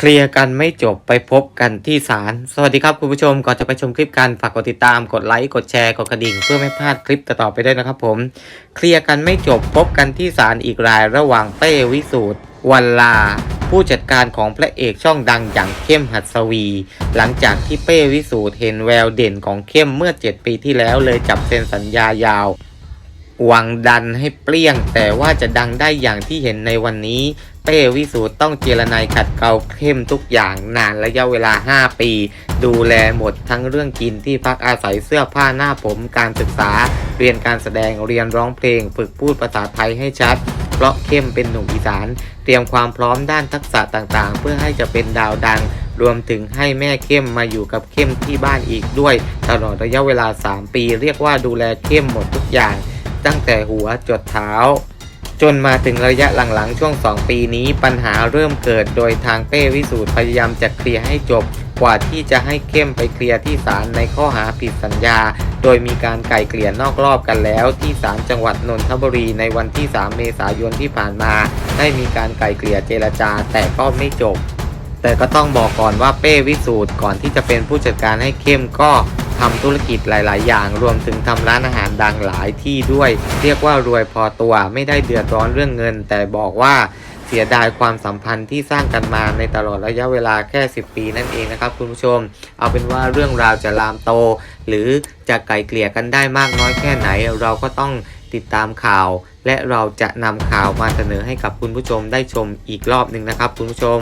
เคลียร์กันไม่จบไปพบกันที่ศาล สวัสดีครับคุณผู้ชม ก่อนจะไปชมคลิปกันฝากกดติดตาม กดไลค์ กดแชร์ กดกระดิ่ง เพื่อไม่พลาดคลิปต่อๆไปด้วยนะครับผม เคลียร์กันไม่จบพบกันที่ศาลอีกรายระหว่างเป้วิสูตรวันลา ผู้จัดการของพระเอกช่องดังอย่างเข้มหัสวี หลังจากที่เป้วิสูตรเห็นแววเด่นของเข้มเมื่อ 7 ปีที่แล้วเลยจับเซ็นสัญญายาว หวังดันให้เปรี้ยง แต่ว่าจะดังได้อย่างที่เห็นในวันนี้ เป้วิสูตต้องเจรนายขัดเกลาเข้มทุกอย่างนานระยะเวลา 5 ปี ดูแลหมดทั้งเรื่องกินที่พักอาศัยเสื้อผ้าหน้าผมการศึกษา เรียนการแสดงเรียนร้องเพลง ฝึกพูดภาษาไทยให้ชัดเพราะเข้มเป็นหนุ่มอีสาน เตรียมความพร้อมด้านทักษะต่างๆ เพื่อให้จะเป็นดาวดัง รวมถึงให้แม่เข้มมาอยู่กับเข้มที่บ้านอีกด้วย ตลอดระยะเวลา 3 ปี เรียกว่าดูแลเข้มหมดทุกอย่าง ตั้งแต่หัวจดเท้า จนมาถึงระยะหลังๆ ช่วง 2 ปีนี้ปัญหาเริ่มเกิดโดยทางเป้วิสูตรพยายามจะเคลียร์ให้จบ กว่าที่จะให้เข้มไปเคลียร์ที่ศาลในข้อหาผิดสัญญา โดยมีการไกล่เกลี่ยนอกรอบกันแล้ว ที่ศาลจังหวัดนนทบุรีในวันที่ 3 เมษายนที่ผ่านมา ได้มีการไกล่เกลี่ยเจรจาแต่ก็ไม่จบ แต่ก็ต้องบอกก่อนว่าเป้วิสูตรก่อนที่จะเป็นผู้จัดการให้เข้มก็ทำธุรกิจหลาย ๆ อย่าง รวมถึงทำร้านอาหารดังหลายที่ด้วย เรียกว่ารวยพอตัวไม่ได้เดือดร้อนเรื่องเงิน แต่บอกว่าเสียดายความสัมพันธ์ที่สร้างกันมาในตลอดระยะเวลาแค่ 10 ปีนั่นเองนะครับคุณผู้ชม เอาเป็นว่าเรื่องราวจะลามโต หรือจะไกลเกลี่ยกันได้มากน้อยแค่ไหน เราก็ต้องติดตามข่าว และเราจะนำข่าวมาเสนอให้กับคุณผู้ชมได้ชมอีกรอบหนึ่งนะครับคุณผู้ชม